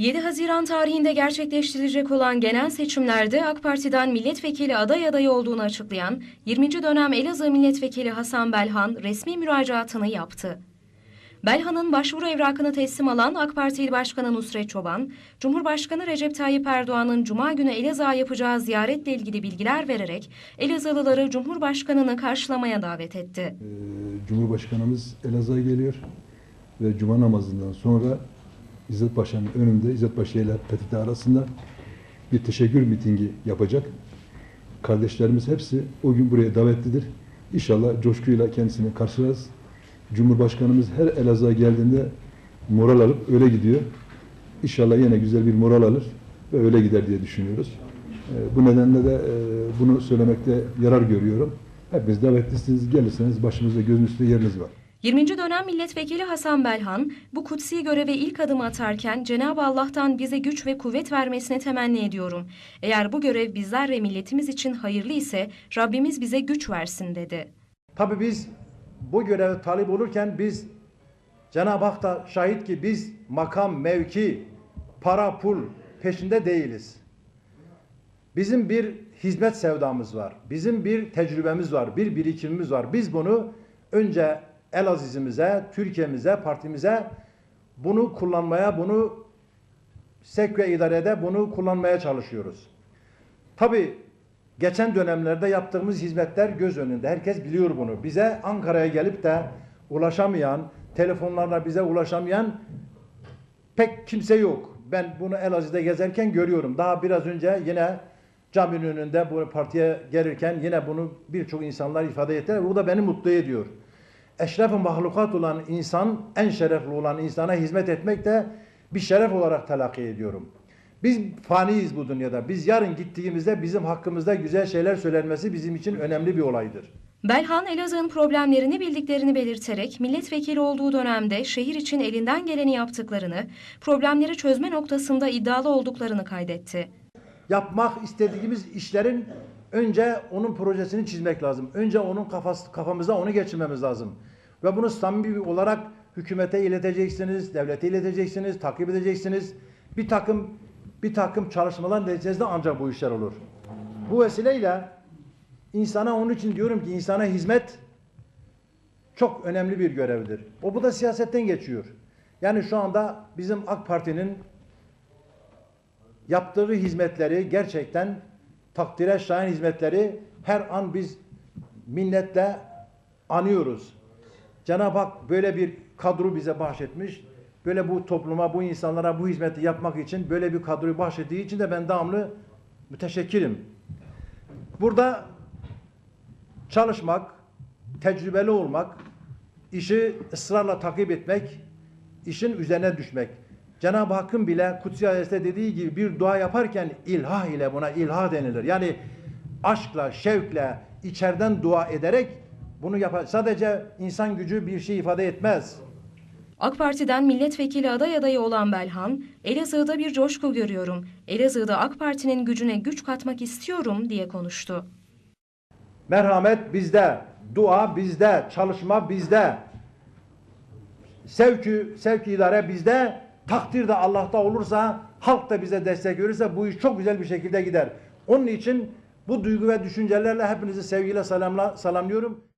7 Haziran tarihinde gerçekleştirilecek olan genel seçimlerde AK Parti'den milletvekili aday adayı olduğunu açıklayan 20. dönem Elazığ Milletvekili Hasan Belhan resmi müracaatını yaptı. Belhan'ın başvuru evrakını teslim alan AK Parti İl Başkanı Nusret Çoban, Cumhurbaşkanı Recep Tayyip Erdoğan'ın Cuma günü Elazığ'a yapacağı ziyaretle ilgili bilgiler vererek Elazığlıları Cumhurbaşkanı'nı karşılamaya davet etti. Ee, Cumhurbaşkanımız Elazığ'a geliyor ve Cuma namazından sonra İzzet Paşa'nın önünde İzzet Paşa ile PTT arasında bir teşekkür mitingi yapacak. Kardeşlerimiz hepsi o gün buraya davetlidir. İnşallah coşkuyla kendisini karşılarız. Cumhurbaşkanımız her Elazığ'a geldiğinde moral alıp öyle gidiyor. İnşallah yine güzel bir moral alır ve öyle gider diye düşünüyoruz. Ee, Bu nedenle de e, bunu söylemekte yarar görüyorum. Hepiniz davetlisiniz, gelirseniz başımızda gözünüzde yeriniz var. 20. dönem milletvekili Hasan Belhan, bu kutsi göreve ilk adım atarken Cenab-ı Allah'tan bize güç ve kuvvet vermesini temenni ediyorum. Eğer bu görev bizler ve milletimiz için hayırlı ise Rabbimiz bize güç versin dedi. Tabii biz bu göreve talip olurken biz Cenab-ı Hak da şahit ki biz makam, mevki, para, pul peşinde değiliz. Bizim bir hizmet sevdamız var. Bizim bir tecrübemiz var, bir birikimimiz var. Biz bunu önce Elaziz'imize, Türkiye'mize, partimize bunu kullanmaya, bunu sek ve idarede bunu kullanmaya çalışıyoruz. Tabii geçen dönemlerde yaptığımız hizmetler göz önünde. Herkes biliyor bunu. Bize Ankara'ya gelip de ulaşamayan, telefonlarla bize ulaşamayan pek kimse yok. Ben bunu Elazığ'da gezerken görüyorum. Daha biraz önce yine caminin önünde bu partiye gelirken yine bunu birçok insanlar ifade ettiler. Bu da beni mutlu ediyor. Eşref-i mahlukat olan insan, en şerefli olan insana hizmet etmek de bir şeref olarak telakki ediyorum. Biz faniyiz bu dünyada. Biz yarın gittiğimizde bizim hakkımızda güzel şeyler söylenmesi bizim için önemli bir olaydır. Belhan, Elazığ'ın problemlerini bildiklerini belirterek milletvekili olduğu dönemde şehir için elinden geleni yaptıklarını, problemleri çözme noktasında iddialı olduklarını kaydetti. Yapmak istediğimiz işlerin önce onun projesini çizmek lazım. Önce onun kafası, kafamıza onu geçirmemiz lazım. Ve bunu samimi olarak hükümete ileteceksiniz, devlete ileteceksiniz, takip edeceksiniz. Bir takım bir takım çalışmalar neticesinde ancak bu işler olur. Bu vesileyle insana onun için diyorum ki insana hizmet çok önemli bir görevdir. O bu da siyasetten geçiyor. Yani şu anda bizim AK Parti'nin yaptığı hizmetleri gerçekten takdire şayan hizmetleri her an biz minnetle anıyoruz. Cenab-ı Hak böyle bir kadro bize bahşetmiş. Böyle bu topluma, bu insanlara bu hizmeti yapmak için böyle bir kadroyu bahşettiği için de ben devamlı müteşekkirim. Burada çalışmak, tecrübeli olmak, işi ısrarla takip etmek, işin üzerine düşmek. Cenab-ı Hakk'ın bile Kutsi Ayet'te dediği gibi bir dua yaparken ilha ile buna ilha denilir. Yani aşkla, şevkle, içeriden dua ederek bunu yapar. Sadece insan gücü bir şey ifade etmez. AK Parti'den milletvekili aday adayı olan Belhan, Elazığ'da bir coşku görüyorum. Elazığ'da AK Parti'nin gücüne güç katmak istiyorum diye konuştu. Merhamet bizde, dua bizde, çalışma bizde. Sevki, sevki idare bizde, takdir de Allah'ta olursa, halk da bize destek verirse bu iş çok güzel bir şekilde gider. Onun için bu duygu ve düşüncelerle hepinizi sevgiyle selamla, selamlıyorum.